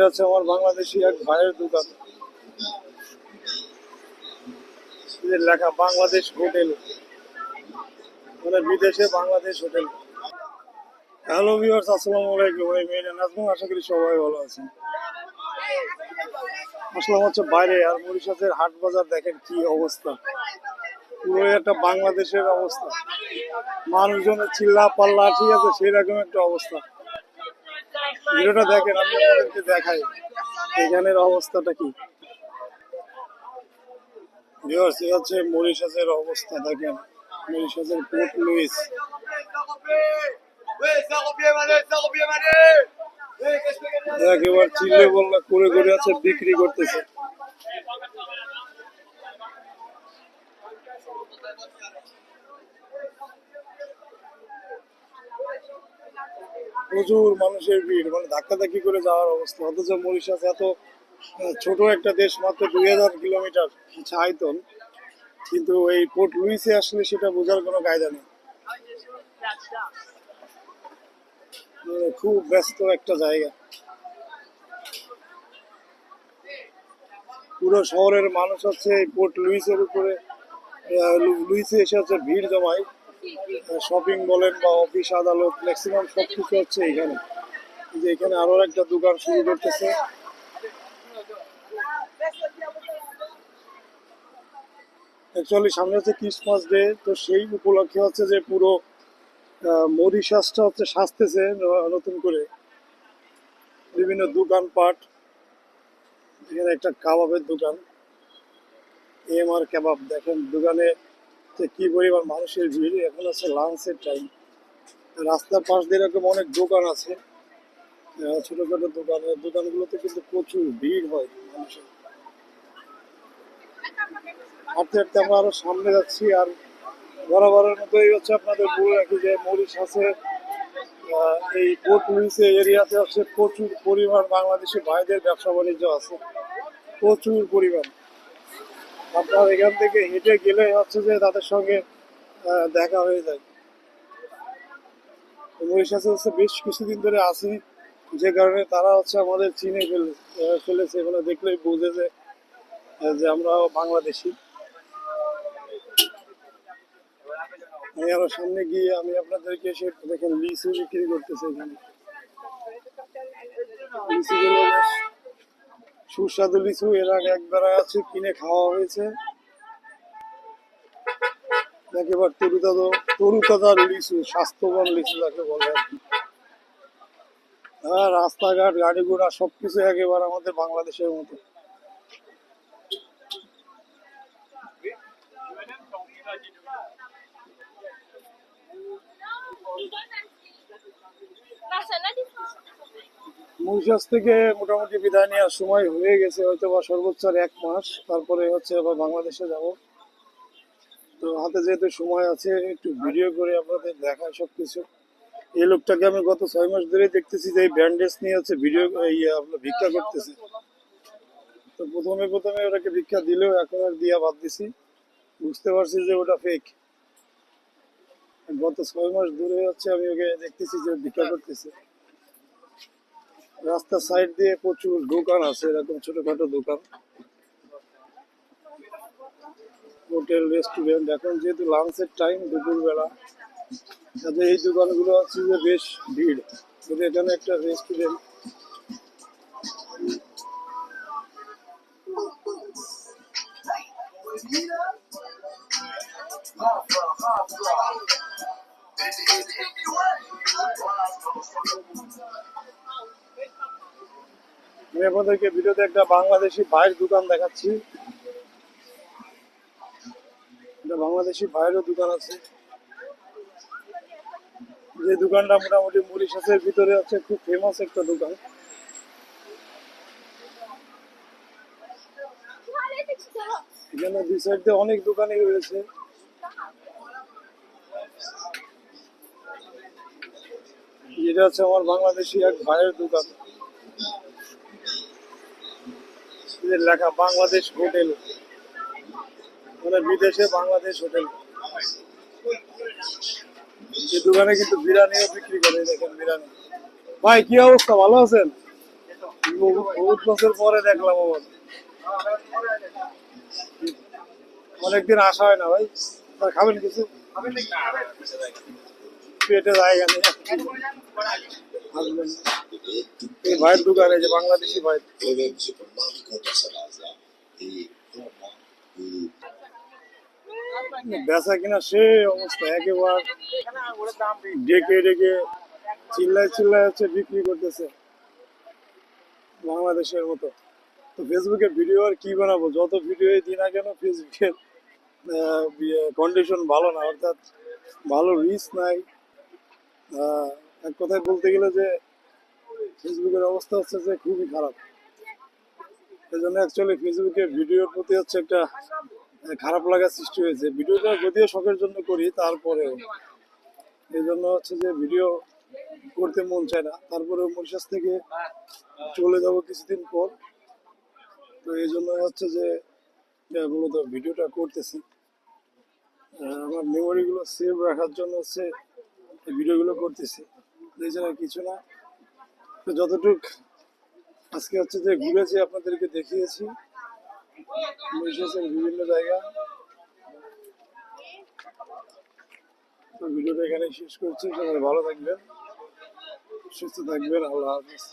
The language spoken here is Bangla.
এটা হচ্ছে আমার বাংলাদেশি এক ভাইয়ের দোকান। লেখা, বাংলাদেশ হোটেল। মানে বিদেশে বাংলাদেশ হোটেল। হ্যালো ভিউয়ার্স, আসসালামু আলাইকুম। আমি মেয়েরা নাজমুল, আশা করি সবাই ভালো আছেন। আসলাম হচ্ছে বাইরে, আর মরিশাসের হাট বাজার দেখেন কি অবস্থা। পুরো একটা বাংলাদেশের অবস্থা। মানুষজনের চিল্লা পাল্লা ঠিক আছে সেই রকম একটা অবস্থা। ভিডিওটা দেখেন আপনাদেরকে দেখাই, এখানের অবস্থাটা কি? হচ্ছে মরিশাসের অবস্থা, দেখেন, মরিশাসের পোর্ট লুইস। করে করে আছে, বিক্রি করতেছে। প্রচুর মানুষের ভিড় মানে ধাক্কাধাক্কি করে যাওয়ার অবস্থা। অথচ মরিশাস এত ছোট একটা দেশ, মাত্র দুই হাজার কিলোমিটার আয়তন। কিন্তু এই পোর্ট লুইসে আসলে সেটা বোঝার কোনো কায়দা নেই। মানে খুব ব্যস্ত একটা জায়গা। পুরো শহরের মানুষ হচ্ছে পোর্ট লুইসের উপরে লুইসে এসে হচ্ছে ভিড় জমায়। শপিং বলেন বা অফিস, আদালত ম্যাক্সিমাম সব কিছু হচ্ছে এখানে। যে এখানে আরও একটা দোকান শুরু করতেছে। অ্যাকচুয়ালি সামনে হচ্ছে ক্রিসমাস ডে তো সেই উপলক্ষে হচ্ছে যে পুরো মরিশাসটা হচ্ছে সাজতেছে নতুন করে। বিভিন্ন দোকানপাট, এখানে একটা কাবাবের দোকান। এম আর কাবাব দেখেন, দোকানে যে কি পরিমাণ মানুষের ভিড়, এখন আছে লাঞ্চের টাইম রাস্তার পাশ দিয়ে এরকম অনেক দোকান আছে। ছোটখাটো দোকান দোকানগুলোতে কিন্তু প্রচুর ভিড় হয় মানুষের। হাঁটতে হাঁটতে আমরা আরও সামনে যাচ্ছি, আর বরাবরের মতোই হচ্ছে আপনাদের বলে রাখি যে মরিচ আছে এই পোর্ট লুইসে এরিয়াতে হচ্ছে প্রচুর পরিমাণ বাংলাদেশি ভাইদের ব্যবসা বাণিজ্য আছে। প্রচুর পরিমাণ। আপনার এখান থেকে হেঁটে গেলে হচ্ছে যে তাদের সঙ্গে দেখা হয়ে যায়। মরিশাসে হচ্ছে বেশ কিছুদিন ধরে আছি, যে কারণে তারা হচ্ছে আমাদের চিনে ফেলে ফেলেছে। এখানে দেখলেই বোঝে যে যে আমরা বাংলাদেশি। আমি আরও সামনে গিয়ে আমি আপনাদেরকে এসে দেখেন, লিচু বিক্রি করতেছে এখানে। লিচুগুলো বেশ সুস্বাদু লিচু এর আগে একবার আছে, কিনে খাওয়া হয়েছে। একেবারে তরুতাজা তরুতাজার লিচু, স্বাস্থ্যবান লিচু যাকে বলে আর কি। হ্যাঁ রাস্তাঘাট, গাড়ি ঘোড়া সবকিছু একেবারে আমাদের বাংলাদেশের মতো। মরিশাস থেকে মোটামুটি বিদায় নেওয়ার সময় হয়ে গেছে, হয়তো বা সর্বোচ্চ এক মাস। তারপরে হচ্ছে আবার বাংলাদেশে যাব। তো হাতে যেহেতু সময় আছে, একটু ভিডিও করে আপনাদের দেখায় সব কিছু এই লোকটাকে আমি গত ছয় মাস ধরে দেখতেছি যে এই ব্যান্ডেজ নিয়ে হচ্ছে ভিডিও আপনার ভিক্ষা করতেছে। তো প্রথমে প্রথমে ওটাকে ভিক্ষা দিলেও এখন আর দিয়া বাদ দিছি। বুঝতে পারছি যে ওটা ফেক গত ছয় মাস ধরে হচ্ছে আমি ওকে দেখতেছি যে ভিক্ষা করতেছে। রাস্তার সাইড দিয়ে প্রচুর দোকান আছে, এরকম ছোটখাটো দোকান। হোটেল, রেস্টুরেন্ট, এখন যেহেতু লাঞ্চের টাইম দুপুরবেলা তাতে এই দোকানগুলো হচ্ছে যে বেশ ভিড়। কিন্তু এখানে একটা রেস্টুরেন্ট আমি আপনাদেরকে ভিডিওতে একটা বাংলাদেশি ভাইয়ের দোকান দেখাচ্ছি। বাংলাদেশি ভাইয়েরও দোকান আছে। যে দোকানটা মোটামুটি মরিশাসের ভিতরে আছে খুব ফেমাস একটা দোকান। এখানে দুই সাইড অনেক দোকানই রয়েছে। এটা হচ্ছে আমার বাংলাদেশি এক ভাইয়ের দোকান এই যে লেখা বাংলাদেশ হোটেল। মানে বিদেশে বাংলাদেশ হোটেল। এই দোকানে কিন্তু বিরিয়ানিও বিক্রি করে দেখেন বিরিয়ানি। ভাই, কি অবস্থা? ভালো আছেন? বহুত বছর পরে দেখলাম আবার। অনেকদিন আসা হয় না ভাই। খাবেন কিছু? পেটে জায়গা নেই। এই ভাইয়ের দোকান যে বাংলাদেশি ভাই। বেচা কিনা সে অবস্থা, একেবারে ডেকে ডেকে চিল্লায় চিল্লায় হচ্ছে বিক্রি করতেছে বাংলাদেশের মতো। তো ফেসবুকে ভিডিও আর কি বানাবো? যত ভিডিও দিই না কেন ফেসবুকের কন্ডিশন ভালো না, অর্থাৎ ভালো রিচ নাই। এক কথায় বলতে গেলে যে ফেসবুকের অবস্থা হচ্ছে যে খুবই খারাপ। এই জন্য অ্যাকচুয়ালি ফেসবুকে ভিডিওর প্রতি হচ্ছে একটা খারাপ লাগার সৃষ্টি হয়েছে। ভিডিওটা যদিও শখের জন্য করি, তারপরেও। এই জন্য হচ্ছে যে ভিডিও করতে মন চায় না। তারপরে মরিশাস থেকে চলে যাব কিছুদিন পর। তো এই জন্য হচ্ছে যে মূলত ভিডিওটা করতেছি। আমার মেমোরিগুলো সেভ রাখার জন্য হচ্ছে ভিডিওগুলো করতেছি। এছাড়া কিছু না। তো যতটুক আজকে হচ্ছে যে ঘুরেছি, আপনাদেরকে দেখিয়েছি। বিভিন্ন জায়গা। ভিডিওটা এখানে শেষ করছি। সবাই ভালো থাকবেন, সুস্থ থাকবেন, আল্লাহ হাফিজ।